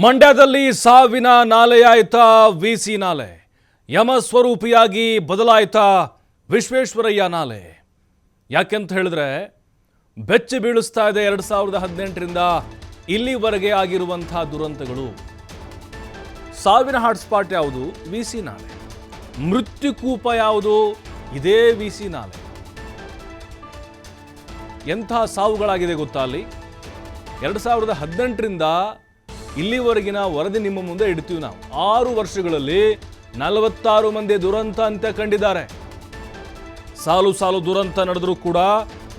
ಮಂಡ್ಯದಲ್ಲಿ ಸಾವಿನ ನಾಲೆಯಾಯ್ತಾ ವಿಸಿ ನಾಲೆ. ಯಮ ಸ್ವರೂಪಿಯಾಗಿ ಬದಲಾಯ್ತಾ ವಿಶ್ವೇಶ್ವರಯ್ಯ ನಾಲೆ. ಯಾಕೆಂತ ಹೇಳಿದ್ರೆ, ಬೆಚ್ಚಿ ಬೀಳಿಸ್ತಾ ಇದೆ ಎರಡು ಸಾವಿರದ ಹದಿನೆಂಟರಿಂದ ಇಲ್ಲಿವರೆಗೆ ಆಗಿರುವಂತಹ ದುರಂತಗಳು. ಸಾವಿನ ಹಾಟ್ಸ್ಪಾಟ್ ಯಾವುದು? ವಿಸಿ ನಾಲೆ. ಮೃತ್ಯುಕೂಪ ಯಾವುದು? ಇದೇ ವಿಸಿ ನಾಲೆ. ಎಂಥ ಸಾವುಗಳಾಗಿದೆ ಗೊತ್ತಾ ಅಲ್ಲಿ? ಎರಡು ಸಾವಿರದ ಹದಿನೆಂಟರಿಂದ ಇಲ್ಲಿವರೆಗಿನ ವರದಿ ನಿಮ್ಮ ಮುಂದೆ ಇಡ್ತೀವಿ ನಾವು. ಆರು ವರ್ಷಗಳಲ್ಲಿ ನಲವತ್ತಾರು ಮಂದಿ ದುರಂತ ಅಂತ್ಯ ಕಂಡಿದ್ದಾರೆ. ಸಾಲು ಸಾಲು ದುರಂತ ನಡೆದರೂ ಕೂಡ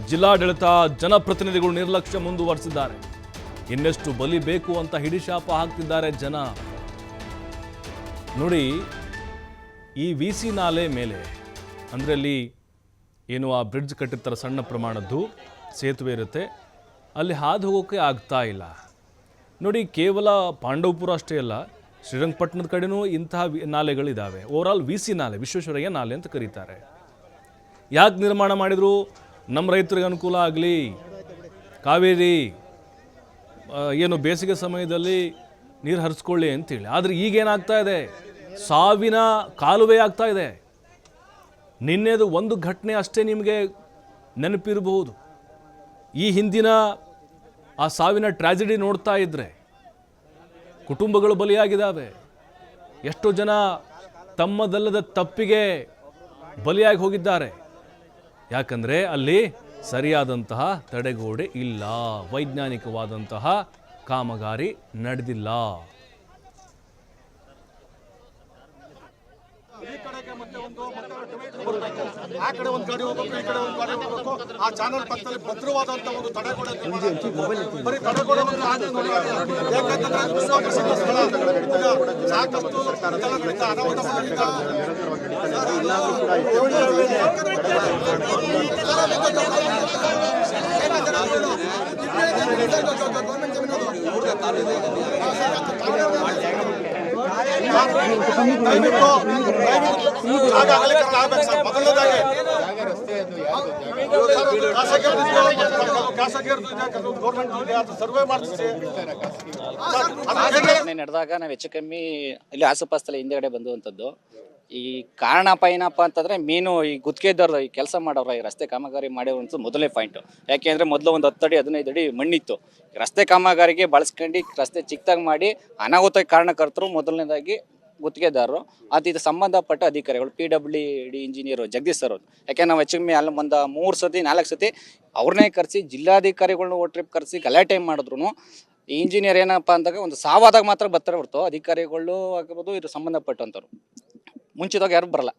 ಜಿಲ್ಲಾಡಳಿತ ಜನಪ್ರತಿನಿಧಿಗಳು ನಿರ್ಲಕ್ಷ್ಯ ಮುಂದುವರೆಸಿದ್ದಾರೆ. ಇನ್ನೆಷ್ಟು ಬಲಿ ಬೇಕು ಅಂತ ಹಿಡಿಶಾಪ ಹಾಕ್ತಿದ್ದಾರೆ ಜನ. ನೋಡಿ, ಈ ವಿ ಸಿ ನಾಲೆ ಮೇಲೆ, ಅಂದರೆ ಅಲ್ಲಿ ಏನು ಆ ಬ್ರಿಡ್ಜ್ ಕಟ್ಟಿರ್ತಾರೆ ಸಣ್ಣ ಪ್ರಮಾಣದ್ದು ಸೇತುವೆ ಇರುತ್ತೆ, ಅಲ್ಲಿ ಹಾದು ಹೋಗೋಕ್ಕೆ ಆಗ್ತಾ ಇಲ್ಲ. ನೋಡಿ, ಕೇವಲ ಪಾಂಡವಪುರ ಅಷ್ಟೇ ಅಲ್ಲ, ಶ್ರೀರಂಗಪಟ್ಟಣದ ಕಡೆನೂ ಇಂತಹ ನಾಲೆಗಳಿದ್ದಾವೆ ನಾಲೆಗಳಿದ್ದಾವೆ ಓವರ್ಆಲ್ ವಿ ಸಿ ನಾಲೆ, ವಿಶ್ವೇಶ್ವರಯ್ಯ ನಾಲೆ ಅಂತ ಕರೀತಾರೆ. ಯಾಕೆ ನಿರ್ಮಾಣ ಮಾಡಿದರು? ನಮ್ಮ ರೈತರಿಗೆ ಅನುಕೂಲ ಆಗಲಿ. ಕಾವೇರಿ ಏನು ಬೇಸಿಗೆ ಸಮಯದಲ್ಲಿ ನೀರು ಹರಿಸ್ಕೊಳ್ಳಿ ಅಂತೇಳಿ. ಆದರೆ ಈಗೇನಾಗ್ತಾ ಇದೆ? ಸಾವಿನ ಕಾಲುವೆ ಆಗ್ತಾ ಇದೆ. ನಿನ್ನೆದು ಒಂದು ಘಟನೆ ಅಷ್ಟೇ ನಿಮಗೆ ನೆನಪಿರಬಹುದು. ಈ ಹಿಂದಿನ ಆ ಸಾವಿನ ಟ್ರ್ಯಾಜಿಡಿ ನೋಡ್ತಾ ಇದ್ರೆ ಕುಟುಂಬಗಳು ಬಲಿಯಾಗಿದ್ದಾವೆ. ಎಷ್ಟೋ ಜನ ತಮ್ಮದಲ್ಲದ ತಪ್ಪಿಗೆ ಬಲಿಯಾಗಿ ಹೋಗಿದ್ದಾರೆ. ಯಾಕಂದರೆ ಅಲ್ಲಿ ಸರಿಯಾದಂತಹ ತಡೆಗೋಡೆ ಇಲ್ಲ. ವೈಜ್ಞಾನಿಕವಾದಂತಹ ಕಾಮಗಾರಿ ನಡೆದಿಲ್ಲ. ಆ ಕಡೆ ಒಂದು ಗಾಡಿ ಹೋಗ್ಬೇಕು ಈ ಕಡೆ ಒಂದು ಗಾಡಿ ಹೋಗ್ಬೇಕು ಆ ಚಾನಲ್ ಪಕ್ಕದಲ್ಲಿ ಭದ್ರವಾದಂತ ಒಂದು ತಡೆಗೋಡೆ ಬರೀ ತಡೆಗೋಡೆ. ಯಾಕಂತಂದ್ರೆ ವಿಶ್ವಪ್ರಸಿದ್ಧ ಸ್ಥಳ ಸಾಕಷ್ಟು ಸ್ಥಳಗಳಿಂದ ಅನಾಹುತ ದಯವಿಟ್ಟು ದಯವಿಟ್ಟು ಜಾಗ ಅಗಲೀಕರಣ ಆಗ್ಬೇಕು ಸರ್ ಮೊದಲನೇದಾಗಿ ಸರ್ವೆ ಮಾಡಿಸಿ ನಡೆದಾಗ ನಾವು ಹೆಚ್ಚು ಕಮ್ಮಿ ಇಲ್ಲಿ ಆಸುಪಾಸ್ತಲ್ಲಿ ಹಿಂದೆಗಡೆ ಬಂದುವಂಥದ್ದು ಈ ಕಾರಣಪ್ಪ ಏನಪ್ಪ ಅಂತಂದ್ರೆ ಮೀನು ಈ ಗುತ್ತಿಗೆದಾರರು ಈ ಕೆಲಸ ಮಾಡೋರು ಈ ರಸ್ತೆ ಕಾಮಗಾರಿ ಮಾಡೋರು ಅಂತ ಮೊದಲೇ ಪಾಯಿಂಟು ಯಾಕೆಂದ್ರೆ ಮೊದಲು ಒಂದು ಹತ್ತಡಿ ಹದಿನೈದು ಅಡಿ ಮಣ್ಣಿತ್ತು. ರಸ್ತೆ ಕಾಮಗಾರಿಗೆ ಬಳಸ್ಕೊಂಡು ರಸ್ತೆ ಚಿಕ್ಕದಾಗಿ ಮಾಡಿ ಅನಾಹುತ ಕಾರಣಕರ್ತರು ಮೊದಲನೇದಾಗಿ ಗುತ್ತಿಗೆದಾರರು. ಅದು ಇದು ಸಂಬಂಧಪಟ್ಟ ಅಧಿಕಾರಿಗಳು P W D engineer Jagadish sir ಅವರು. ಯಾಕೆ ನಾವು ಹೆಚ್ಚು ಕಮ್ಮಿ ಅಲ್ಲಿ ಒಂದು ಮೂರು ಸತಿ, ನಾಲ್ಕು ಸತಿ ಅವ್ರನ್ನೇ ಕರೆಸಿ ಜಿಲ್ಲಾಧಿಕಾರಿಗಳನ್ನ ಒಟ್ಟು ಟ್ರಿಪ್ ಕರೆಸಿ ಗಲಾಟೆ ಮಾಡಿದ್ರು ಈ ಇಂಜಿನಿಯರ್ ಏನಪ್ಪ ಅಂದಾಗ ಒಂದು ಸಾವಾದಾಗ ಮಾತ್ರ ಬರ್ತಾರೆ ಹೊರತು. ಅಧಿಕಾರಿಗಳು ಆಗಿರ್ಬೋದು ಇದು ಸಂಬಂಧಪಟ್ಟಂಥವ್ರು. ಮುಂಚಿತವಾಗಿ ಯಾರು ಬರಲ್ಲ.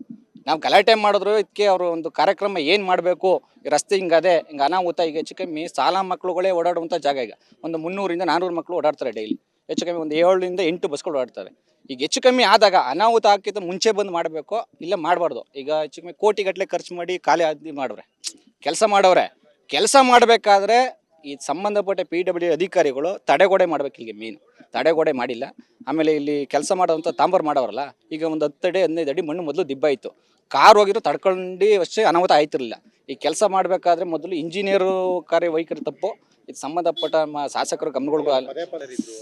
ನಾವು ಗಲಾಟೆ ಮಾಡಿದ್ರು ಇದಕ್ಕೆ ಅವರು ಒಂದು ಕಾರ್ಯಕ್ರಮ ಏನು ಮಾಡಬೇಕು? ರಸ್ತೆ ಹಿಂಗದೆ ಹಿಂಗೆ ಅನಾಹುತ, ಈಗ ಹೆಚ್ಚು ಕಮ್ಮಿ ಸಾಲ ಮಕ್ಕಳುಗಳೇ ಓಡಾಡುವಂಥ ಜಾಗ ಈಗ. ಒಂದು ಮುನ್ನೂರಿಂದ ನಾನ್ನೂರು ಮಕ್ಕಳು ಓಡಾಡ್ತಾರೆ ಡೈಲಿ ಹೆಚ್ಚು ಕಮ್ಮಿ ಒಂದು ಏಳರಿಂದ ಎಂಟು ಬಸ್ಗಳು ಓಡಾಡ್ತಾರೆ. ಈಗ ಹೆಚ್ಚು ಕಮ್ಮಿ ಆದಾಗ ಅನಾಹುತ ಹಾಕಿದ ಮುಂಚೆ ಬಂದು ಮಾಡಬೇಕು, ಇಲ್ಲ ಮಾಡಬಾರ್ದು? ಈಗ ಹೆಚ್ಚು ಕಮ್ಮಿ ಕೋಟಿಗಟ್ಟಲೆ ಖರ್ಚು ಮಾಡಿ ಖಾಲಿ ಆದಿ ಮಾಡವ್ರೆ ಕೆಲಸ ಮಾಡವ್ರೆ. ಕೆಲಸ ಮಾಡಬೇಕಾದ್ರೆ ಈ ಸಂಬಂಧಪಟ್ಟ ಪಿ ಡಬ್ಲ್ಯೂ ಅಧಿಕಾರಿಗಳು ತಡೆಗೋಡೆ ಮಾಡ್ಬೇಕು ಇಲ್ಲಿಗೆ ಮೇನ್ ತಡೆಗೋಡೆ ಮಾಡಿಲ್ಲ. ಆಮೇಲೆ ಇಲ್ಲಿ ಕೆಲಸ ಮಾಡೋವಂಥ ತಾಂಬರ್ ಮಾಡೋರಲ್ಲ ಈಗ ಒಂದು ಹತ್ತು ಅಡಿ ಹದಿನೈದು ಅಡಿ ಮಣ್ಣು ಮೊದಲು ದಿಬ್ಬ ಇತ್ತು. ಕಾರ್ ಹೋಗಿದ್ರು ತಡ್ಕೊಂಡು ಅಷ್ಟೇ ಅನಾಹುತ ಆಯ್ತಿರಲಿಲ್ಲ. ಈ ಕೆಲಸ ಮಾಡಬೇಕಾದ್ರೆ ಮೊದಲು ಇಂಜಿನಿಯರು ಕಾರ್ಯವೈಖರಿ ತಪ್ಪು. ಇದು ಸಂಬಂಧಪಟ್ಟ ಶಾಸಕರು ಗಮನಗಳು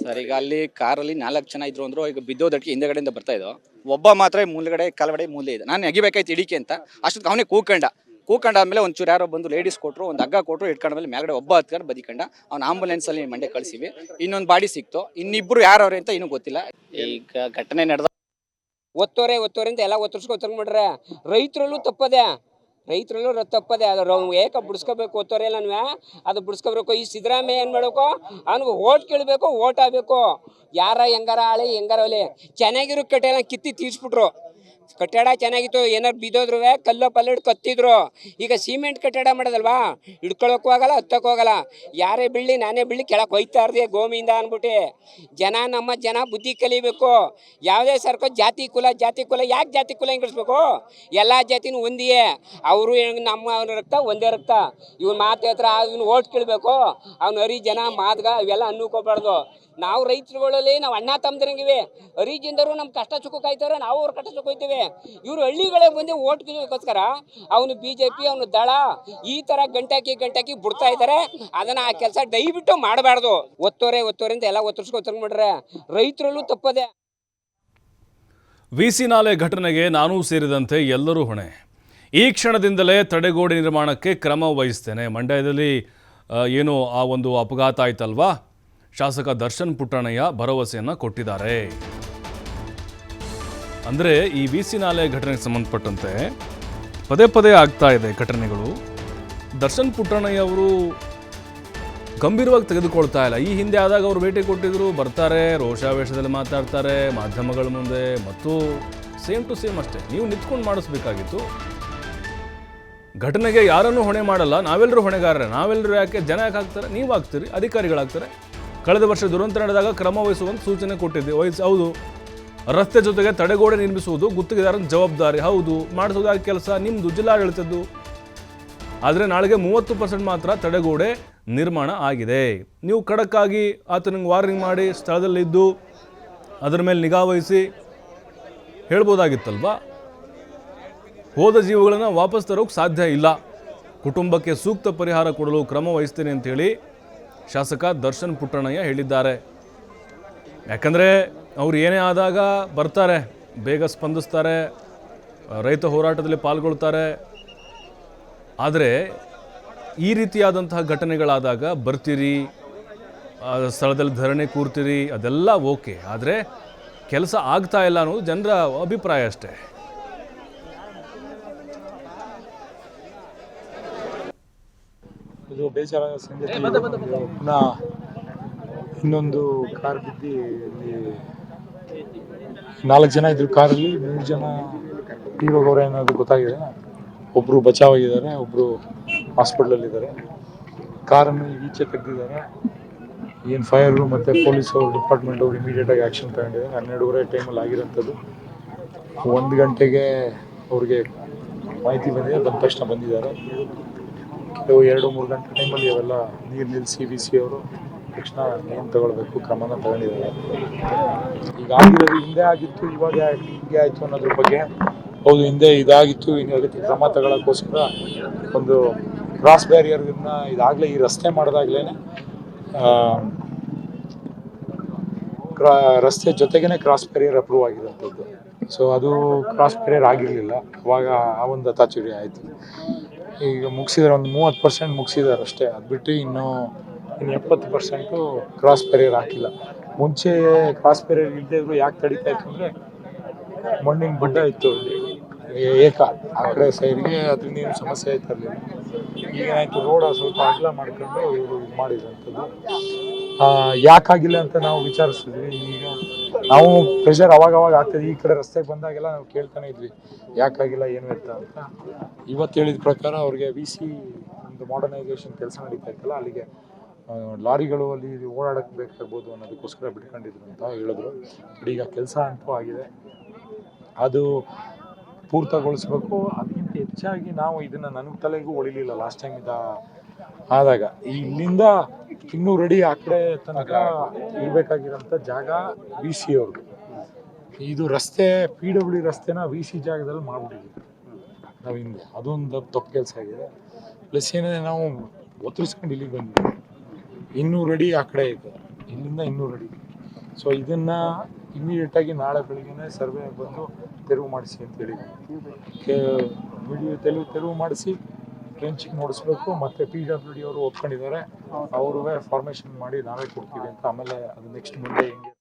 ಸರ್ ಈಗ ಅಲ್ಲಿ ಕಾರಲ್ಲಿ ನಾಲ್ಕು ಜನ ಇದ್ರು ಅಂದ್ರು ಈಗ ಬಿದ್ದೋದಕ್ಕೆ ಹಿಂದೆಗಡೆಯಿಂದ ಬರ್ತಾ ಇದ್ದೋ ಒಬ್ಬ ಮಾತ್ರ ಮೂಲಗಡೆ ಕಾಲಗಡೆ ಮೂಲೆ ಇದೆ. ನಾನು ಎಗಿಬೇಕಾಯ್ತು ಇಡಿಕೆ ಅಂತ. ಅಷ್ಟೊತ್ತಿಗೆ ಅವನೇ ಕೂಕಂಡ ಕೂಕಂಡಾದ್ಮೇಲೆ ಒಂಚೂರು ಯಾರೋ ಬಂದು ಲೇಡೀಸ್ ಕೊಟ್ಟರು ಒಂದು ಹಗ್ಗ ಕೊಟ್ಟರು ಇಟ್ಕೊಂಡ್ಮೇಲೆ ಮೇಲ್ಗಡೆ ಒಬ್ಬ ಹತ್ಕೊಂಡು ಬದಿಕಂಡ. ಅವ್ನ ಆಂಬುಲೆನ್ಸಲ್ಲಿ ಮಂಡ್ಯ ಕಳಿಸಿವಿ. ಇನ್ನೊಂದು ಬಾಡಿ ಸಿಕ್ತು. ಇನ್ನಿಬ್ರು ಯಾರವ್ರೆ ಅಂತ ಇನ್ನೂ ಗೊತ್ತಿಲ್ಲ. ಈಗ ಘಟನೆ ನಡೆದ ಒತ್ತೋರೆ ಒತ್ತೋರೆ ಅಂತ ಎಲ್ಲ ಮಾಡ್ರೆ ರೈತರಲ್ಲೂ ತಪ್ಪದೆ. ರೈತರಲ್ಲೂ ತಪ್ಪದೆ. ಅದು ರ- ಏಕ ಬಿಡಿಸ್ಕೋಬೇಕು ಒತ್ತೋರೆ ಎಲ್ಲನೂ ಅದು ಬಿಡಿಸ್ಕೋಬೇಕು. ಈ ಸಿದ್ದರಾಮಯ್ಯ ಏನು ಮಾಡಬೇಕು? ಅವ್ನಿಗೆ ಓಟ್ ಕೇಳಬೇಕು ಓಟ್ ಆಗಬೇಕು. ಯಾರ ಹೆಂಗಾರ ಆಳಿ ಹೆಂಗಾರ ಒಲೆ. ಚೆನ್ನಾಗಿರೋ ಕಟ್ಟೆಲ್ಲ ಕಿತ್ತಿ ತೀರ್ಸ್ಬಿಟ್ರು. ಕಟ್ಟಡ ಚೆನ್ನಾಗಿತ್ತು ಏನಾರು ಬಿದ್ದೋದ್ರು ಕಲ್ಲು ಪಲ್ಲಡ್ ಕತ್ತಿದ್ರು. ಈಗ ಸಿಮೆಂಟ್ ಕಟ್ಟಡ ಮಾಡೋದಲ್ವಾ? ಹಿಡ್ಕೊಳಕ್ಕೂ ಆಗಲ್ಲ, ಹತ್ತಕ್ಕೂ ಹೋಗಲ್ಲ ಯಾರೇ ಬೀಳಿ ನಾನೇ ಬೀಳಿ ಕೆಳಕ್ಕೆ ಹೋಯ್ತಾ ಇರ್ದೆ ಗೋಮಿಯಿಂದ ಅಂದ್ಬಿಟ್ಟು. ಜನ ನಮ್ಮ ಜನ ಬುದ್ಧಿ ಕಲಿಬೇಕು. ಯಾವುದೇ ಸರ್ಕಾರ ಜಾತಿ ಕುಲ ಜಾತಿ ಕುಲ, ಯಾಕೆ ಜಾತಿ ಕುಲ ಹಿಂಗಿಸ್ಬೇಕು? ಎಲ್ಲ ಜಾತಿನೂ ಒಂದಿಯೇ. ಅವರು ನಮ್ಮ ಅವ್ನ ರಕ್ತ, ಒಂದೇ ರಕ್ತ. ಇವನು ಮಾತು ಹತ್ರ ಇವನು ಓಟ್ ಕೇಳಬೇಕು. ಅವನು ಹರಿ ಜನ ಮಾದ್ಗ ಇವೆಲ್ಲ ಅನ್ನಕೋಬಾರ್ದು. ನಾವು ರೈತರುಗಳಲ್ಲಿ ನಾವು ಅಣ್ಣ ತಮ್ಮದ್ರಂಗಿವೆ. ಹರಿಜಿಂದರು ನಮ್ಮ ಕಷ್ಟ ಸುಖ ಕಾಯ್ತಾರೆ ನಾವು ಅವ್ರ ಕಷ್ಟ ಹೋಯ್ತೇವೆ ಇವರು ಹಳ್ಳಿಗಳೇ ಬಂದು ಓಟ್ಗೋಸ್ಕರ ಅವನು ಬಿ ಜೆ ಪಿ ಅವನು ದಳ ಈ ತರ ಗಂಟಾಕಿ ಗಂಟಾಕಿ ಬಿಡ್ತಾ ಇದ್ದಾರೆ ಅದನ್ನ ಆ ಕೆಲಸ ದಯವಿಟ್ಟು ಮಾಡಬಾರ್ದು. ಒತ್ತೋರೆ ಒತ್ತೋರೆ ಅಂತ ಎಲ್ಲ ಒತ್ತರಿಸ್ಕೊ ಮಾಡ್ರೆ ರೈತರಲ್ಲೂ ತಪ್ಪದೆ. ವಿ ಸಿ ನಾಲೆ ಘಟನೆಗೆ ನಾನೂ ಸೇರಿದಂತೆ ಎಲ್ಲರೂ ಹೊಣೆ. ಈ ಕ್ಷಣದಿಂದಲೇ ತಡೆಗೋಡೆ ನಿರ್ಮಾಣಕ್ಕೆ ಕ್ರಮ ವಹಿಸ್ತೇನೆ. ಮಂಡ್ಯದಲ್ಲಿ ಏನು ಆ ಒಂದು ಅಪಘಾತ ಆಯ್ತಲ್ವಾ? ಶಾಸಕ ದರ್ಶನ್ ಪುಟ್ಟಣಯ್ಯ ಭರವಸೆಯನ್ನು ಕೊಟ್ಟಿದ್ದಾರೆ. ಅಂದರೆ ಈ ವಿ ಸಿ ನಾಲೆ ಘಟನೆಗೆ ಸಂಬಂಧಪಟ್ಟಂತೆ ಪದೇ ಪದೇ ಆಗ್ತಾ ಇದೆ ಘಟನೆಗಳು. ದರ್ಶನ್ ಪುಟ್ಟಣಯ್ಯ ಅವರು ಗಂಭೀರವಾಗಿ ತೆಗೆದುಕೊಳ್ತಾ ಇಲ್ಲ. ಈ ಹಿಂದೆ ಆದಾಗ ಅವರು ಭೇಟಿ ಕೊಟ್ಟಿದ್ರು, ಬರ್ತಾರೆ, ರೋಷಾವೇಶದಲ್ಲಿ ಮಾತಾಡ್ತಾರೆ, ಮಾಧ್ಯಮಗಳ ಮುಂದೆ, ಮತ್ತು ಸೇಮ್ ಟು ಸೇಮ್ ಅಷ್ಟೇ. ನೀವು ನಿಂತ್ಕೊಂಡು ಮಾಡಿಸ್ಬೇಕಾಗಿತ್ತು. ಘಟನೆಗೆ ಯಾರನ್ನೂ ಹೊಣೆ ಮಾಡಲ್ಲ, ನಾವೆಲ್ಲರೂ ಹೊಣೆಗಾರರೇ. ನಾವೆಲ್ಲರೂ ಯಾಕೆ ಜನ ಯಾಕೆ ಹಾಕ್ತಾರೆ? ನೀವು ಹಾಕ್ತೀರಿ, ಅಧಿಕಾರಿಗಳಾಗ್ತಾರೆ. ಕಳೆದ ವರ್ಷ ದುರಂತ ನಡೆದಾಗ ಕ್ರಮ ವಹಿಸುವಂತ ಸೂಚನೆ ಕೊಟ್ಟಿದ್ದೆ. ವಹಿಸಿ, ಹೌದು. ರಸ್ತೆ ಜೊತೆಗೆ ತಡೆಗೋಡೆ ನಿರ್ಮಿಸುವುದು ಗುತ್ತಿಗೆದಾರನ ಜವಾಬ್ದಾರಿ. ಹೌದು ಮಾಡಿಸೋದಾಗಿ ಕೆಲಸ ನಿಮ್ಮದು ಜಿಲ್ಲಾಡಳಿತದ್ದು. ಆದರೆ ನಾಳೆಗೆ ಮೂವತ್ತು ಪರ್ಸೆಂಟ್ ಮಾತ್ರ ತಡೆಗೋಡೆ ನಿರ್ಮಾಣ ಆಗಿದೆ. ನೀವು ಖಡಕ್ಕಾಗಿ ಆತನಿಗೆ ವಾರ್ನಿಂಗ್ ಮಾಡಿ ಸ್ಥಳದಲ್ಲಿದ್ದು, ಅದರ ಮೇಲೆ ನಿಗಾ ವಹಿಸಿ ಹೇಳ್ಬೋದಾಗಿತ್ತಲ್ವಾ? ಹೋದ ಜೀವಗಳನ್ನು ವಾಪಸ್ ತರೋಕ್ಕೆ ಸಾಧ್ಯ ಇಲ್ಲ. ಕುಟುಂಬಕ್ಕೆ ಸೂಕ್ತ ಪರಿಹಾರ ಕೊಡಲು ಕ್ರಮ ವಹಿಸ್ತೇನೆ ಅಂತೇಳಿ ಶಾಸಕ ದರ್ಶನ್ ಪುಟ್ಟಣಯ್ಯ ಹೇಳಿದ್ದಾರೆ. ಯಾಕಂದರೆ ಅವ್ರು ಏನೇ ಆದಾಗ ಬರ್ತಾರೆ, ಬೇಗ ಸ್ಪಂದಿಸ್ತಾರೆ, ರೈತ ಹೋರಾಟದಲ್ಲಿ ಪಾಲ್ಗೊಳ್ತಾರೆ. ಆದರೆ ಈ ರೀತಿಯಾದಂತಹ ಘಟನೆಗಳಾದಾಗ ಬರ್ತೀರಿ ಸ್ಥಳದಲ್ಲಿ ಧರಣಿ ಕೂರ್ತೀರಿ, ಅದೆಲ್ಲ ಓಕೆ. ಆದರೆ ಕೆಲಸ ಆಗ್ತಾ ಇಲ್ಲ ಅನ್ನೋದು ಜನರ ಅಭಿಪ್ರಾಯ ಅಷ್ಟೇ. ಇದು ಬೇಜಾರಾದ ಸಂಗತಿ. ಪುನಃ ಇನ್ನೊಂದು ಕಾರ್ ಬಿದ್ದು ಇಲ್ಲಿ ನಾಲ್ಕು ಜನ ಇದ್ರು ಕಾರಲ್ಲಿ ಮೂರು ಜನ ತೀರೋಗವ್ರೆ ಅನ್ನೋದು ಗೊತ್ತಾಗಿದೆ? ಒಬ್ರು ಬಚಾವಾಗಿದ್ದಾರೆ ಒಬ್ರು ಹಾಸ್ಪಿಟ್ಲಲ್ಲಿದ್ದಾರೆ. ಕಾರನ್ನು ಈಚೆ ತೆಗೆದಿದ್ದಾರೆ. ಏನು ಫೈರು ಮತ್ತು ಪೊಲೀಸ್ ಅವರು ಡಿಪಾರ್ಟ್ಮೆಂಟ್ ಅವರು ಇಮಿಡಿಯೇಟ್ ಆಗಿ ಆ್ಯಕ್ಷನ್ ತಗೊಂಡಿದ್ದಾರೆ. ಟೈಮ್ ಟೈಮಲ್ಲಿ ಆಗಿರೋಂಥದ್ದು. ಒಂದು ಗಂಟೆಗೆ ಅವ್ರಿಗೆ ಮಾಹಿತಿ ಬಂದಿದೆ. ಬಂದ ತಕ್ಷಣ ಬಂದಿದ್ದಾರೆ. ಕೆಲವು ಎರಡು, ಮೂರು ಗಂಟೆ ಟೈಮಲ್ಲಿ ಅವೆಲ್ಲ ನೀರು ನಿಲ್ಲಿಸಿ ಬಿ ಸಿ ಅವರು ತಕ್ಷಣ ಏನು ತಗೊಳ್ಬೇಕು, ಕ್ರಮನ ತಗೊಂಡಿದ್ದಾರೆ. ಈಗ ಆಗಿರೋದು ಹಿಂದೆ ಆಗಿತ್ತು, ಇವಾಗ ಹಿಂಗೆ ಆಯಿತು ಅನ್ನೋದ್ರ ಬಗ್ಗೆ ಹೌದು, ಹಿಂದೆ ಇದಾಗಿತ್ತು, ಇನ್ನು ಅದಕ್ಕೆ ಕ್ರಮ ತಗೊಳ್ಳೋಕ್ಕೋಸ್ಕರ ಒಂದು ಕ್ರಾಸ್ ಬ್ಯಾರಿಯರ್ನ ಇದಾಗಲೇ ಈ ರಸ್ತೆ ಮಾಡಿದಾಗ್ಲೇ ಕ್ರಾ, ರಸ್ತೆ ಜೊತೆಗೇ ಕ್ರಾಸ್ ಬ್ಯಾರಿಯರ್ ಅಪ್ರೂವ್ ಆಗಿರೋಂಥದ್ದು. ಸೊ ಅದು ಕ್ರಾಸ್ ಬ್ಯಾರಿಯರ್ ಆಗಿರಲಿಲ್ಲ. ಅವಾಗ ಆ ಒಂದು ತಾಚುರಿ ಆಯಿತು. ಈಗ ಮುಗಿಸಿದಾರೆ ಒಂದು ಮೂವತ್ತು ಪರ್ಸೆಂಟ್ ಮುಗಿಸಿದ್ದಾರೆ ಅಷ್ಟೇ. ಅದು ಬಿಟ್ಟು ಇನ್ನು ಇನ್ನು ಎಪ್ಪತ್ತು ಪರ್ಸೆಂಟು ಕ್ರಾಸ್ ಪೆರಿಯರ್ ಹಾಕಿಲ್ಲ. ಮುಂಚೆ ಕ್ರಾಸ್ ಪೆರಿಯರ್ ಇಲ್ಲದೆ ಇದ್ರು ಯಾಕೆ ತಡಿತಾ ಇತ್ತು ಅಂದರೆ ಮಣ್ಣಿನ ಬಡ್ಡ ಇತ್ತು ಏಕ ಆ ಕಡೆ ಸೈಡ್ಗೆ ಅದರಿಂದ ಏನು ಸಮಸ್ಯೆ ಆಯ್ತಾ ಇರಲಿಲ್ಲ. ಈಗೇನಾಯಿತು ರೋಡ ಸ್ವಲ್ಪ ಅಗಲ ಮಾಡ್ಕೊಂಡು ಇವರು ಮಾಡಿದಂಥದ್ದು. ಯಾಕಾಗಿಲ್ಲ ಅಂತ ನಾವು ವಿಚಾರಿಸಿದ್ವಿ. ಈಗ ನಾವು ಪ್ರೆಷರ್ ಅವಾಗ ಅವಾಗ ಆಗ್ತದೆ. ಈ ಕಡೆ ರಸ್ತೆಗೆ ಬಂದಾಗೆಲ್ಲ ನಾವು ಕೇಳ್ತಾನೆ ಇದ್ವಿ. ಯಾಕಾಗಿಲ್ಲ, ಏನು ಅಂತ. ಇವತ್ತು ಹೇಳಿದ ಪ್ರಕಾರ ಅವ್ರಿಗೆ ವಿ ಸಿ ಒಂದು ಮಾಡರ್ನೈಸೇಷನ್ ಕೆಲಸ ನಡೀತಾ ಇತ್ತಲ್ಲ, ಅಲ್ಲಿಗೆ ಲಾರಿಗಳು ಅಲ್ಲಿ ಓಡಾಡಕ್ಕೆ ಬೇಕಾಗ್ಬೋದು ಅನ್ನೋದಕ್ಕೋಸ್ಕರ ಬಿಟ್ಕೊಂಡಿದ್ರು ಅಂತ ಹೇಳಿದ್ರು. ಬಟ್ ಈಗ ಕೆಲಸ ಅಂತೂ ಆಗಿದೆ. ಅದು ಪೂರ್ತಗೊಳಿಸ್ಬೇಕು. ಅದಕ್ಕಿಂತ ಹೆಚ್ಚಾಗಿ ನಾವು ಇದನ್ನು ನನಗೆ ತಲೆಗೂ ಉಳಿಲಿಲ್ಲ ಲಾಸ್ಟ್ ಟೈಮ್ ಇದ ಆದಾಗ. ಇಲ್ಲಿಂದ ಇನ್ನೂ ರೆಡಿ ಆ ಕಡೆ ತನಕ ಇರಬೇಕಾಗಿರೋಂಥ ಜಾಗ ವಿ ಸಿ ಅವ್ರದ್ದು ಇದು ರಸ್ತೆ ಪಿ ಡಬ್ಲ್ಯೂ ರಸ್ತೆನ ವಿ ಸಿ ಜಾಗದಲ್ಲಿ ಮಾಡ್ಬಿಟ್ಟಿದ್ದೀವಿ. ನಾವು ಹಿಂದೆ ಅದೊಂದು ತಪ್ಪು ಕೆಲಸ ಆಗಿದೆ. ಪ್ಲಸ್ ಏನಿದೆ ನಾವು ಒತ್ತರಿಸ್ಕೊಂಡು ಇಲ್ಲಿಗೆ ಬಂದಿದ್ದೀವಿ ಇನ್ನೂ ರೆಡಿ ಆ ಕಡೆ ಇದೆ. ಇಲ್ಲಿಂದ ಇನ್ನೂ ರೆಡಿ ಸೊ ಇದನ್ನ ಇಮಿಡಿಯೇಟ್ ಆಗಿ ನಾಳೆ ಬೆಳಿಗ್ಗೆ ಸರ್ವೆ ಬಂದು ತೆರವು ಮಾಡಿಸಿ ಅಂತ ಹೇಳಿದ್ವಿ. ತೆರವು ಮಾಡಿಸಿ ಟ್ರೆಂಚಿಂಗ್ ನೋಡಿಸ್ಬೇಕು, ಮತ್ತೆ ಪಿ ಡಬ್ಲ್ಯೂ ಡಿ ಅವರು ಒಪ್ಕೊಂಡಿದ್ದಾರೆ. ಅವರು ಫಾರ್ಮೇಶನ್ ಮಾಡಿ ನಾವೇ ಕೊಡ್ತೀವಿ ಅಂತ ಆಮೇಲೆ ಅದು ನೆಕ್ಸ್ಟ್ ಮುಂದೆ ಹೆಂಗೆ